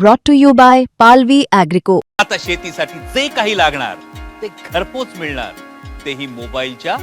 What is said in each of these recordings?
brought to you by Palvi Agrico. आता शेतीसाठी जे काही लागणार ते घरपोच मिळणार. तेही मोबाईलच्या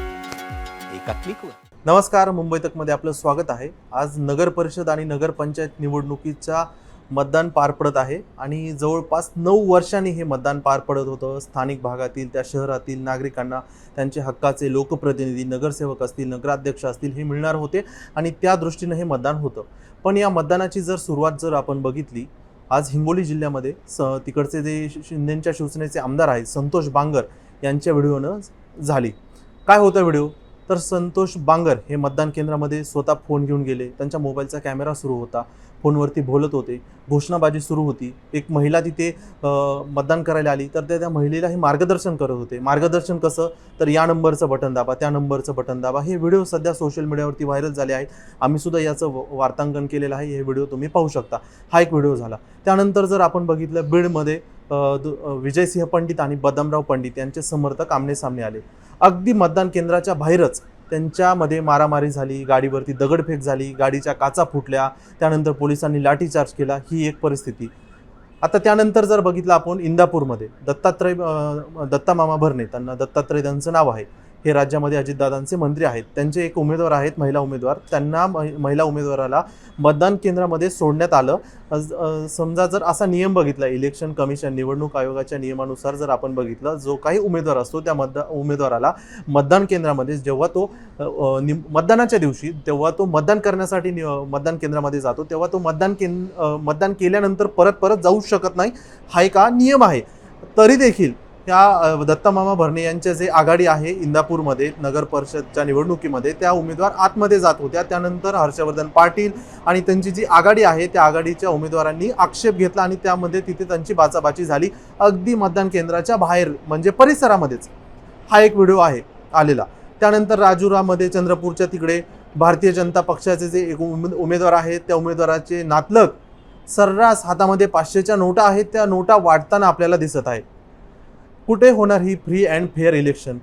एका क्लिकवर नमस्कार मुंबई तकमध्ये आपलं स्वागत आहे. आज नगर परिषद आणि नगरपंचायत निवडणुकीचा मतदान पार पडत आहे आणि जवळपास नऊ वर्षांनी हे मतदान पार पडत होतं. स्थानिक भागातील त्या शहरातील नागरिकांना त्यांचे हक्काचे लोकप्रतिनिधी नगरसेवक असतील नगराध्यक्ष असतील हे मिळणार होते आणि त्या दृष्टीनं हे मतदान होतं. पण या मतदानाची जर सुरुवात जर आपण बघितली आज हिंगोली जिल्ह्यामध्ये स तिकडचे जे शिंदेच्या शिवसेनेचे आमदार आहेत संतोष बांगर यांच्या व्हिडिओनं झाली. काय होतं व्हिडिओ? तर संतोष बांगर हे मतदान केंद्रामध्ये स्वतः फोन घेऊन गेले. त्यांच्या मोबाईलचा कॅमेरा सुरू होता. फोनवरती बोलत होते. घोषणाबाजी सुरू होती. एक महिला तिथे मतदान करायला आली. तर त्या त्या महिलेला हे मार्गदर्शन करत होते. मार्गदर्शन कसं? तर या नंबरचं बटन दाबा त्या नंबरचं बटन दाबा. हे व्हिडिओ सध्या सोशल मीडियावरती व्हायरल झाले आहेत. आम्ही सुद्धा याचं व- वार्तांकन केलेलं आहे. हे व्हिडिओ तुम्ही पाहू शकता. हा एक व्हिडिओ झाला. त्यानंतर जर आपण बघितलं बीडमध्ये दु- विजयसिंह पंडित आणि बदामराव पंडित यांचे समर्थक आमने सामने आले. अगदी मतदान केंद्राच्या बाहेरच त्यांच्यामध्ये मारामारी झाली गाडीवरती दगडफेक झाली गाडीच्या काचा फुटल्या त्यानंतर पोलिसांनी लाठीचार्ज केला ही एक परिस्थिती. आता त्यानंतर जर बघितलं आपण इंदापूरमध्ये दत्तात्रय दत्ता मामा भरणे त्यांना दत्तात्रय त्यांचं नाव आहे. हे राज्यामध्ये अजितदादांचे मंत्री आहेत. त्यांचे एक उमेदवार आहेत महिला उमेदवार. त्यांना महि- महिला उमेदवाराला मतदान केंद्रामध्ये सोडण्यात आलं. समजा जर असा नियम बघितला इलेक्शन कमिशन निवडणूक आयोगाच्या नियमानुसार जर आपण बघितलं जो काही उमेदवार असतो त्या मतदा उमेदवाराला मतदान केंद्रामध्ये जेव्हा तो निम- मतदानाच्या दिवशी तेव्हा तो मतदान करण्यासाठी नि- मतदान केंद्रामध्ये जातो तेव्हा तो मतदान केंद्र मतदान केल्यानंतर परत परत जाऊ शकत नाही हा एक नियम आहे. तरी देखील त्या दत्तमामा दत्तामामा भरणे यांच्या जे आघाडी आहे इंदापूरमध्ये नगर परिषदच्या निवडणुकीमध्ये त्या उमेदवार आतमध्ये जात होत्या. त्यानंतर हर्षवर्धन पाटील आणि त्यांची जी आघाडी आहे त्या आघाडीच्या उमेदवारांनी आक्षेप घेतला आणि त्यामध्ये तिथे त्यांची बाचाबाची झाली. अगदी मतदान केंद्राच्या बाहेर म्हणजे परिसरामध्येच हा एक व्हिडिओ आहे आलेला. त्यानंतर राजुरामध्ये चंद्रपूरच्या तिकडे भारतीय जनता पक्षाचे जे एक उमे- उमेदवार आहेत त्या उमेदवाराचे नातलग सर्रास हातामध्ये पाचशेच्या नोटा आहेत. त्या नोटा वाटताना आपल्याला दिसत आहे कुठे होणार ही फ्री अँड फेअर इलेक्शन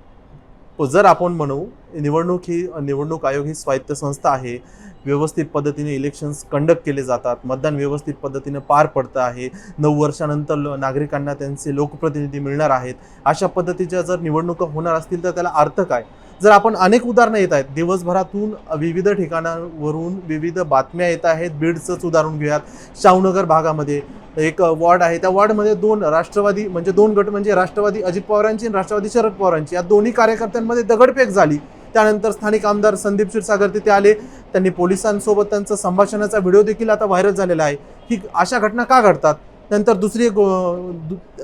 जर आपण म्हणू निवडणूक ही निवडणूक आयोग ही स्वायत्त संस्था आहे. व्यवस्थित पद्धतीने इलेक्शन्स कंडक्ट केले जातात. मतदान व्यवस्थित पद्धतीने पार पडतं आहे. नऊ वर्षानंतर नागरिकांना त्यांचे लोकप्रतिनिधी मिळणार आहेत. अशा पद्धतीच्या जर निवडणुका होणार असतील तर त्याला अर्थ काय? जर आपण अनेक उदाहरणं येत आहेत दिवसभरातून विविध ठिकाणावरून विविध बातम्या येत आहेत बीडचंच उदाहरण घेऊयात. शाहूनगर भागामध्ये एक वॉर्ड आहे. त्या वॉर्डमध्ये दोन राष्ट्रवादी म्हणजे दोन गट म्हणजे राष्ट्रवादी अजित पवारांची आणि राष्ट्रवादी शरद पवारांची. या दोन्ही कार्यकर्त्यांमध्ये दगडफेक झाली. त्यानंतर स्थानिक आमदार संदीप क्षीरसागर तिथे आले. त्यांनी पोलिसांसोबत त्यांचं संभाषणाचा व्हिडिओ देखील आता व्हायरल झालेला आहे. ही अशा घटना का घडतात? नंतर दुसरी एक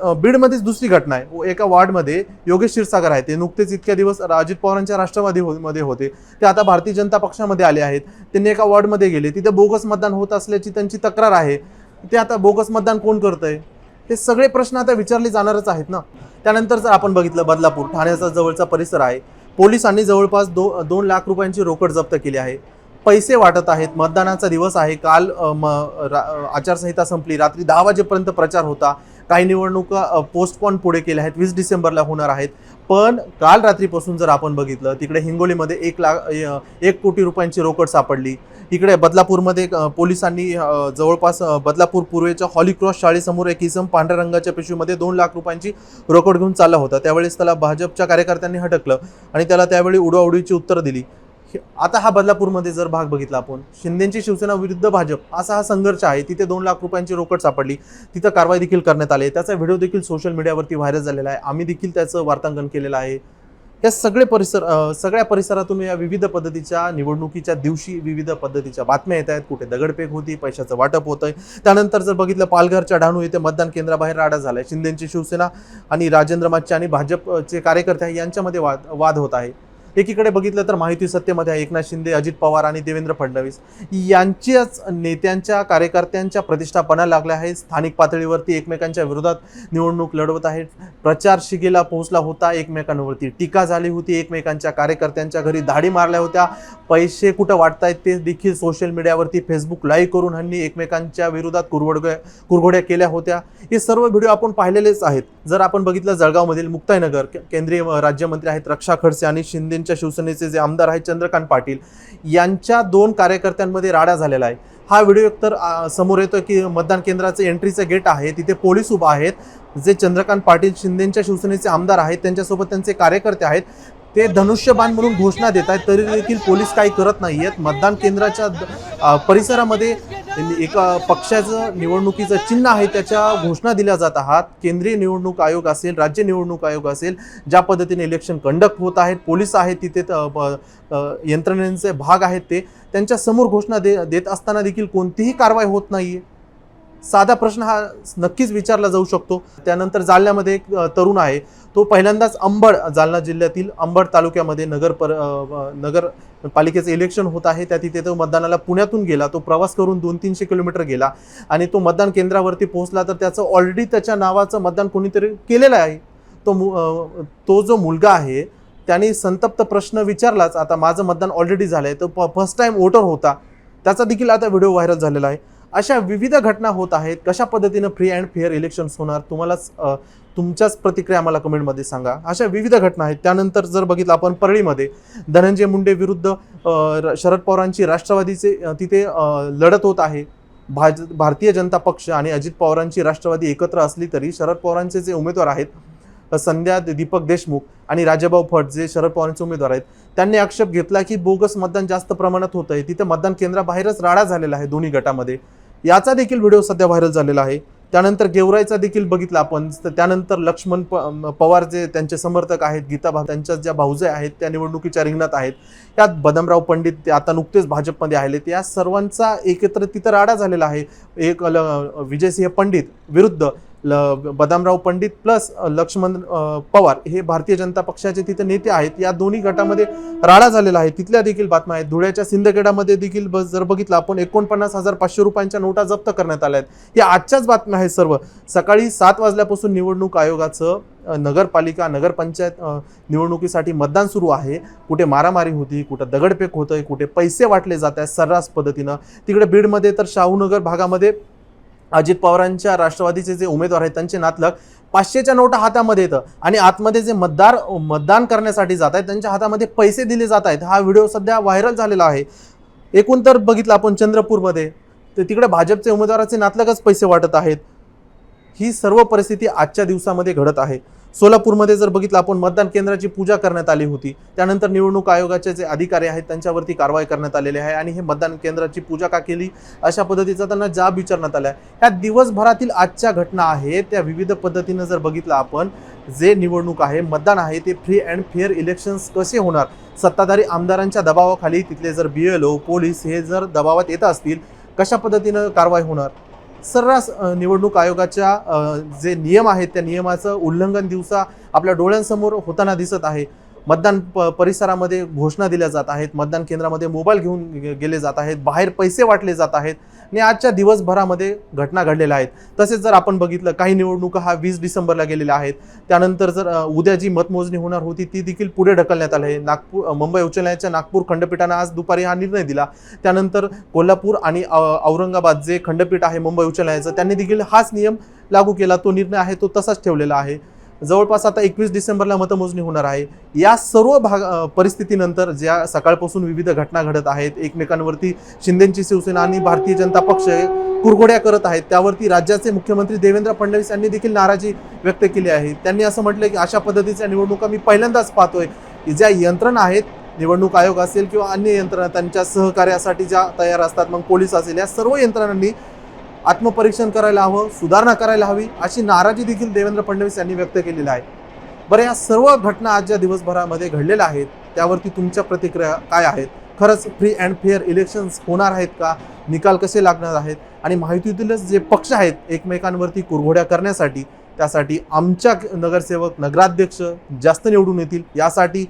बीडमध्येच दुसरी घटना आहे. व एका वॉर्डमध्ये योगेश क्षीरसागर आहेत ते नुकतेच इतक्या दिवस अजित पवारांच्या राष्ट्रवादी हो- मध्ये होते. ते आता भारतीय जनता पक्षामध्ये आले आहेत. त्यांनी एका वॉर्डमध्ये गेले. तिथे बोगस मतदान होत असल्याची त्यांची तक्रार आहे. ते आता बोगस मतदान कोण करतंय? हे सगळे प्रश्न आता विचारले जाणारच आहेत ना? त्यानंतर जर आपण बघितलं बदलापूर ठाण्याचा जवळचा परिसर आहे. पोलिसांनी जवळपास दो दोन लाख रुपयांची रोकड जप्त केली आहे. पैसे वाटत आहेत. मतदानाचा दिवस आहे. काल म, रा- आचारसंहिता संपली. रात्री दहा वाजेपर्यंत प्रचार होता. काही निवडणुका पोस्टपॉन पुढे केल्या आहेत. वीस डिसेंबरला होणार आहेत. पण काल रात्रीपासून जर आपण बघितलं तिकडे हिंगोलीमध्ये एक लाख एक कोटी रुपयांची रोकड सापडली. इकडे बदलापूरमध्ये पोलिसांनी जवळपास बदलापूर पूर्वेच्या हॉलीक्रॉस शाळेसमोर एक इसम पांढऱ्या रंगाच्या पिशवीमध्ये दोन लाख रुपयांची रोकड घेऊन चालला होता. त्यावेळेस त्याला भाजपच्या कार्यकर्त्यांनी हटकलं आणि त्याला त्यावेळी उडवाउडीची उत्तरं दिली. आता हा बदलापूरमध्ये जर भाग बघितला आपण शिंदेची शिवसेना विरुद्ध भाजप असा हा संघर्ष आहे. तिथे दोन लाख रुपयांची रोकड सापडली. तिथं कारवाई देखील करण्यात आली आहे. त्याचा व्हिडिओ देखील सोशल मीडियावरती व्हायरल झालेला आहे. आम्ही देखील त्याचं वार्तांकन केलेलं आहे. या सगळे परिसर सगळ्या परिसरातून या विविध पद्धतीच्या निवडणुकीच्या दिवशी विविध पद्धतीच्या बातम्या येत आहेत. कुठे दगडफेक होती पैशाचं वाटप होतंय. त्यानंतर जर बघितलं पालघरच्या डहाणू येथे मतदान केंद्राबाहेर राडा आहे शिंदेची शिवसेना आणि राजेंद्र माच्चे आणि भाजपचे कार्यकर्ते यांच्यामध्ये वाद वाद होत आहे. एकीकडे बघितलं तर माहिती सत्तेमध्ये आहे. एकनाथ शिंदे अजित पवार आणि देवेंद्र फडणवीस. यांच्याच नेत्यांच्या कार्यकर्त्यांच्या प्रतिष्ठापना लागल्या आहेत. स्थानिक पातळीवरती एकमेकांच्या विरोधात निवडणूक लढवत आहेत. प्रचार शिगेला पोहोचला होता एकमेकांवरती. टीका झाली होती एकमेकांच्या कार्यकर्त्यांच्या घरी. धाडी मारल्या होत्या. पैसे कुठं वाटतायत ते देखील सोशल मीडियावरती फेसबुक लाईव्ह करून ह्यांनी एकमेकांच्या विरोधात कुरवडग्या कुरघोड्या केल्या होत्या. हे सर्व व्हिडिओ आपण पाहिलेलेच आहेत. जर आपण बघितलं जळगावमधील मुक्ताईनगर के- केंद्रीय राज्यमंत्री आहेत रक्षा खडसे आणि शिंदेच्या शिवसेनेचे जे आमदार आहेत चंद्रकांत पाटील यांच्या दोन कार्यकर्त्यांमध्ये राडा झालेला आहे. हा व्हिडिओ एकतर समोर येतो की मतदान केंद्राचं एंट्रीचं गेट आहे तिथे पोलीस उभा आहेत जे चंद्रकांत पाटील शिंदेच्या शिवसेनेचे आमदार आहेत त्यांच्यासोबत त्यांचे कार्यकर्ते आहेत. ते धनुष्यबाण म्हणून घोषणा देत आहेत तरी देखील पोलीस काही करत नाही आहेत मतदान केंद्राच्या परिसरामध्ये एका पक्षाचं निवडणुकीचं चिन्ह आहे त्याच्या घोषणा दिल्या जात आहात. केंद्रीय निवडणूक आयोग असेल राज्य निवडणूक आयोग असेल ज्या पद्धतीने इलेक्शन कंडक्ट होत आहेत पोलीस आहेत तिथे यंत्रणेचे भाग आहेत ते त्यांच्यासमोर घोषणा दे देत असताना देखील कोणतीही कारवाई होत नाही आहे साधा प्रश्न हा नक्कीच विचारला जाऊ शकतो. त्यानंतर जालन्यामध्ये एक तरुण आहे. तो पहिल्यांदाच अंबड जालना जिल्ह्यातील अंबड तालुक्यामध्ये नगर पर नगर पालिकेचं इलेक्शन होत आहे. त्या तिथे तो मतदानाला पुण्यातून गेला. तो प्रवास करून दोन तीनशे किलोमीटर गेला आणि तो मतदान केंद्रावरती पोहोचला तर त्याचं ऑलरेडी त्याच्या नावाचं मतदान कोणीतरी केलेलं आहे. तो मु तो जो मुलगा आहे त्याने संतप्त प्रश्न विचारलाच. आता माझं मतदान ऑलरेडी झालं आहे तो फर्स्ट टाइम वोटर होता. त्याचा देखील आता व्हिडिओ व्हायरल झालेला आहे. अशा विविध घटना होत आहेत. कशा पद्धतीनं फ्री अँड फेअर इलेक्शन्स होणार? तुम्हालाच तुमच्याच प्रतिक्रिया आम्हाला कमेंटमध्ये सांगा. अशा विविध घटना आहेत. त्यानंतर जर बघितलं आपण परळीमध्ये धनंजय मुंडे विरुद्ध र- शरद पवारांची राष्ट्रवादीचे तिथे लढत होत आहे. भाज भारतीय जनता पक्ष आणि अजित पवारांची राष्ट्रवादी एकत्र असली तरी शरद पवारांचे जे उमेदवार आहेत संध्या दीपक देशमुख आणि राजाभाऊ फट जे शरद पवारांचे उमेदवार आहेत त्यांनी आक्षेप घेतला की बोगस मतदान जास्त प्रमाणात होत आहे तिथे मतदान केंद्राबाहेरच राडा झालेला आहे दोन्ही गटामध्ये. याचा देखील व्हिडिओ सध्या व्हायरल झालेला आहे. त्यानंतर गेवराईचा देखील बघितला आपण. तर त्यानंतर लक्ष्मण प पवार जे त्यांचे समर्थक आहेत गीता भा त्यांच्या ज्या भाऊजे आहेत त्या निवडणुकीच्या रिंगणात आहेत. यात बदमराव पंडित ते आता नुकतेच भाजपमध्ये आलेत या सर्वांचा एकत्र तिथं राडा झालेला आहे. एक ल- विजयसिंह पंडित विरुद्ध ल बदामराव पंडित प्लस लक्ष्मण पवार हे भारतीय जनता पक्षाचे तिथे नेते आहेत. या दोन्ही गटामध्ये राडा झालेला आहे. तिथल्या देखील बातम्या आहेत. धुळ्याच्या सिंदखेडामध्ये देखील ब- जर बघितलं आपण एकोणपन्नास हजार पाचशे रुपयांच्या नोटा जप्त करण्यात आल्या आहेत. या आजच्याच बातम्या आहेत सर्व. सकाळी सात वाजल्यापासून निवडणूक आयोगाचं नगरपालिका नगरपंचायत निवडणुकीसाठी मतदान सुरू आहे. कुठे मारामारी होती कुठं दगडफेक होतंय कुठे पैसे वाटले जात आहेत सर्रास पद्धतीनं. तिकडे बीडमध्ये तर शाहूनगर भागामध्ये अजित पवारांच्या राष्ट्रवादीचे जे उमेदवार आहेत त्यांचे नातलग पाचशेच्या नोटा हातामध्ये येतं. आणि आतमध्ये जे मतदार मतदान करण्यासाठी जात आहेत त्यांच्या हातामध्ये पैसे दिले जात आहेत. हा व्हिडिओ सध्या व्हायरल झालेला आहे. एकूण तर बघितलं आपण चंद्रपूरमध्ये तर तिकडे भाजपचे उमेदवाराचे नातलगच पैसे वाटत आहेत. ही सर्व परिस्थिती आजच्या दिवसामध्ये घडत आहे. सोलापूरमध्ये जर बघितलं आपण मतदान केंद्राची पूजा करण्यात आली होती. त्यानंतर निवडणूक आयोगाचे जे अधिकारी आहेत त्यांच्यावरती कारवाई करण्यात आलेली आहे आणि हे मतदान केंद्राची पूजा का केली? अशा पद्धतीचा त्यांना जाब विचारण्यात आला आहे ह्या दिवसभरातील आजच्या घटना आहेत त्या विविध पद्धतीनं जर बघितलं आपण जे निवडणूक आहे मतदान आहे ते फ्री अँड फेअर इलेक्शन्स कसे होणार? सत्ताधारी आमदारांच्या दबावाखाली तिथले जर बी एल ओ पोलीस हे जर दबावात येत असतील कशा पद्धतीनं कारवाई होणार? सर्रास निवडणूक आयोगाच्या जे नियम आहेत त्या नियमाचं उल्लंघन दिवसा आपल्या डोळ्यांसमोर होताना दिसत आहे. मतदान प परिसरामध्ये घोषणा दिल्या जात आहेत. मतदान केंद्रामध्ये मोबाईल घेऊन गेले जात आहेत. बाहेर पैसे वाटले जात आहेत. आणि आजच्या दिवसभरामध्ये घटना घडलेल्या आहेत. तसेच जर आपण बघितलं काही निवडणुका हा वीस डिसेंबरला गेलेल्या आहेत. त्यानंतर जर उद्या जी मतमोजणी होणार होती ती देखील पुढे ढकलण्यात आली आहे. नागपूर मुंबई उच्च न्यायालयाच्या नागपूर खंडपीठानं आज दुपारी हा निर्णय दिला. त्यानंतर कोल्हापूर आणि औरंगाबाद जे खंडपीठ आहे मुंबई उच्च न्यायालयाचं त्यांनी देखील हाच नियम लागू केला. तो निर्णय आहे तो तसाच ठेवलेला आहे. जवळपास आता एकवीस डिसेंबरला मतमोजणी होणार आहे. या सर्व भाग परिस्थितीनंतर ज्या सकाळपासून विविध घटना घडत आहेत एकमेकांवरती शिंदेची शिवसेना आणि भारतीय जनता पक्ष कुरघोड्या करत आहेत त्यावरती राज्याचे मुख्यमंत्री देवेंद्र फडणवीस यांनी देखील नाराजी व्यक्त केली आहे. त्यांनी असं म्हटलं की अशा पद्धतीच्या निवडणुका मी पहिल्यांदाच पाहतोय. की ज्या यंत्रणा आहेत निवडणूक आयोग असेल किंवा अन्य यंत्रणा त्यांच्या सहकार्यासाठी ज्या तयार असतात मग पोलीस असेल या सर्व यंत्रणांनी आत्मपरीक्षण करायला हवं सुधारणा करायला हवी अशी नाराजी देखील देवेंद्र फडणवीस यांनी व्यक्त केलेली आहे. बरं या सर्व घटना आज ज्या दिवसभरामध्ये घडलेल्या आहेत त्यावरती तुमच्या प्रतिक्रिया काय आहेत? खरंच फ्री अँड फेअर इलेक्शन्स होणार आहेत का? निकाल कसे लागणार आहेत? आणि माहितीतीलच जे पक्ष आहेत एकमेकांवरती कुरघोड्या करण्यासाठी त्यासाठी आमच्या नगरसेवक नगराध्यक्ष जास्त निवडून येतील. यासाठी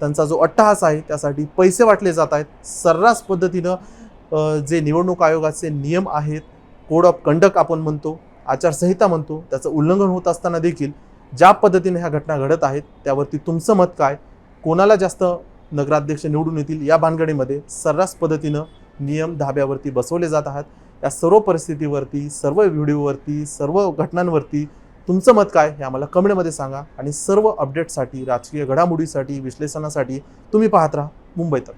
त्यांचा जो अट्टहास आहे त्यासाठी पैसे वाटले जात आहेत. सर्रास पद्धतीनं जे निवडणूक आयोगाचे नियम आहेत कोड ऑफ कंडक्ट आपण म्हणतो आचारसंहिता म्हणतो त्याचं उल्लंघन होत असताना देखील ज्या पद्धतीने ह्या घटना घडत आहेत त्यावरती तुमचं मत काय? कोणाला जास्त नगराध्यक्ष निवडून येतील? या भानगडीमध्ये सर्रास पद्धतीनं नियम धाब्यावरती बसवले जात आहात. या सर्व परिस्थितीवरती सर्व व्हिडिओवरती सर्व घटनांवरती तुमचं मत काय? हे आम्हाला कमेंटमध्ये सांगा आणि सर्व अपडेटसाठी राजकीय घडामोडीसाठी विश्लेषणासाठी तुम्ही पाहत राहा. मुंबईतच